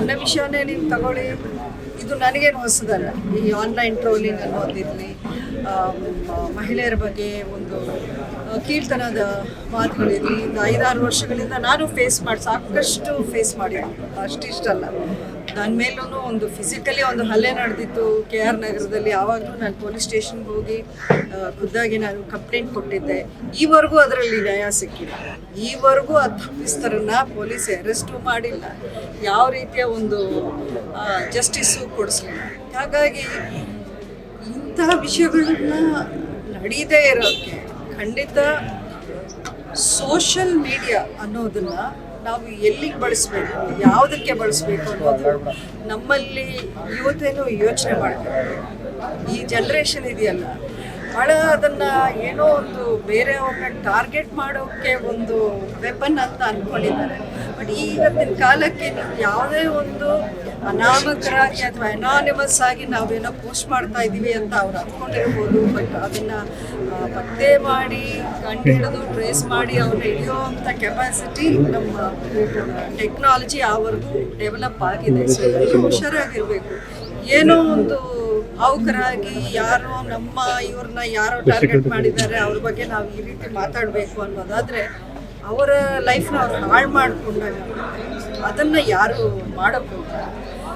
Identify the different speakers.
Speaker 1: ನನ್ನ ವಿಷಯನೇ ನೀವು ತಗೊಳ್ಳಿ. ಇದು ನನಗೇನು ಹೊಸದಲ್ಲ ಈ ಆನ್ಲೈನ್ ಟ್ರೋಲಿಂಗ್ ಅನ್ನೋದಿರಲಿ ಮಹಿಳೆಯರ ಬಗ್ಗೆ ಒಂದು ಕೀರ್ತನದ ಮಾತುಗಳಿರಲಿ, ಒಂದು ಐದಾರು ವರ್ಷಗಳಿಂದ ನಾನು ಫೇಸ್ ಮಾಡಿ, ಸಾಕಷ್ಟು ಫೇಸ್ ಮಾಡಿದ್ದೀನಿ. ಅಷ್ಟಿಷ್ಟಲ್ಲ ನನ್ನ ಮೇಲೂ ಒಂದು ಫಿಸಿಕಲಿ ಒಂದು ಹಲ್ಲೆ ನಡೆದಿತ್ತು ಕೆ ಆರ್ ನಗರದಲ್ಲಿ. ಆವಾಗಲೂ ನಾನು ಪೊಲೀಸ್ ಸ್ಟೇಷನ್ಗೆ ಹೋಗಿ ಖುದ್ದಾಗಿ ನಾನು ಕಂಪ್ಲೇಂಟ್ ಕೊಟ್ಟಿದ್ದೆ. ಈವರೆಗೂ ಅದರಲ್ಲಿ ನ್ಯಾಯ ಸಿಕ್ಕಿಲ್ಲ. ಈವರೆಗೂ ಆ ತಪ್ಪಿಸ್ತರನ್ನ ಪೊಲೀಸ್ ಅರೆಸ್ಟು ಮಾಡಿಲ್ಲ. ಯಾವ ರೀತಿಯ ಒಂದು ಜಸ್ಟಿಸ್ಸು ಕೊಡಿಸ್ಲಿಲ್ಲ ಹಾಗಾಗಿ ಇಂತಹ ವಿಷಯಗಳನ್ನ ನಡೀದೇ ಇರೋಕ್ಕೆ ಖಂಡಿತ ಸೋಷಲ್ ಮೀಡಿಯಾ ಅನ್ನೋದನ್ನ ನಾವು ಎಲ್ಲಿಗೆ ಬಳಸಬೇಕು, ಯಾವುದಕ್ಕೆ ಬಳಸಬೇಕು ಅನ್ನೋದು ನಮ್ಮಲ್ಲಿ ಇವತ್ತೇನು ಯೋಚನೆ ಮಾಡಬೇಕು ಈ ಜನ್ರೇಷನ್ ಇದೆಯಲ್ಲ, ಬಹಳ ಅದನ್ನು ಏನೋ ಒಂದು ಬೇರೆಯವ್ರನ್ನ ಟಾರ್ಗೆಟ್ ಮಾಡೋಕ್ಕೆ ಒಂದು ವೆಪನ್ ಅಂತ ಅಂದ್ಕೊಂಡಿದ್ದಾರೆ ಬಟ್ ಇವತ್ತಿನ ಕಾಲಕ್ಕೆ ಯಾವುದೇ ಒಂದು ಅನಾಮಕರಾಗಿ ಅಥವಾ ಅನಾನಿಮಸ್ ಆಗಿ ನಾವೇನೋ ಪೋಸ್ಟ್ ಮಾಡ್ತಾ ಇದ್ದೀವಿ ಅಂತ ಅವ್ರು ಅಂದ್ಕೊಂಡಿರ್ಬೋದು ಬಟ್ ಅದನ್ನ ಪತ್ತೆ ಮಾಡಿ ಕಂಡುಹಿಡಿದು ಟ್ರೇಸ್ ಮಾಡಿ ಅವ್ರನ್ನ ಅಂತ ಕೆಪಾಸಿಟಿ ನಮ್ಮ ಟೆಕ್ನಾಲಜಿ ಆವರೆಗೂ ಡೆವಲಪ್ ಆಗಿದೆ. ಸೊ ಎಲ್ಲರೂ ಹುಷಾರಾಗಿರಬೇಕು. ಏನೋ ಒಂದು ಭಾವುಕರಾಗಿ ಯಾರೋ ನಮ್ಮ ಇವ್ರನ್ನ ಯಾರೋ ಟಾರ್ಗೆಟ್ ಮಾಡಿದ್ದಾರೆ, ಅವ್ರ ಬಗ್ಗೆ ನಾವು ಈ ರೀತಿ ಮಾತಾಡಬೇಕು ಅನ್ನೋದಾದರೆ ಅವರ ಲೈಫ್ನ ಅವ್ರು ಹಾಳು ಮಾಡಿಕೊಂಡಾಗ ಅದನ್ನು ಯಾರು ಮಾಡೋಕ್ಕೆ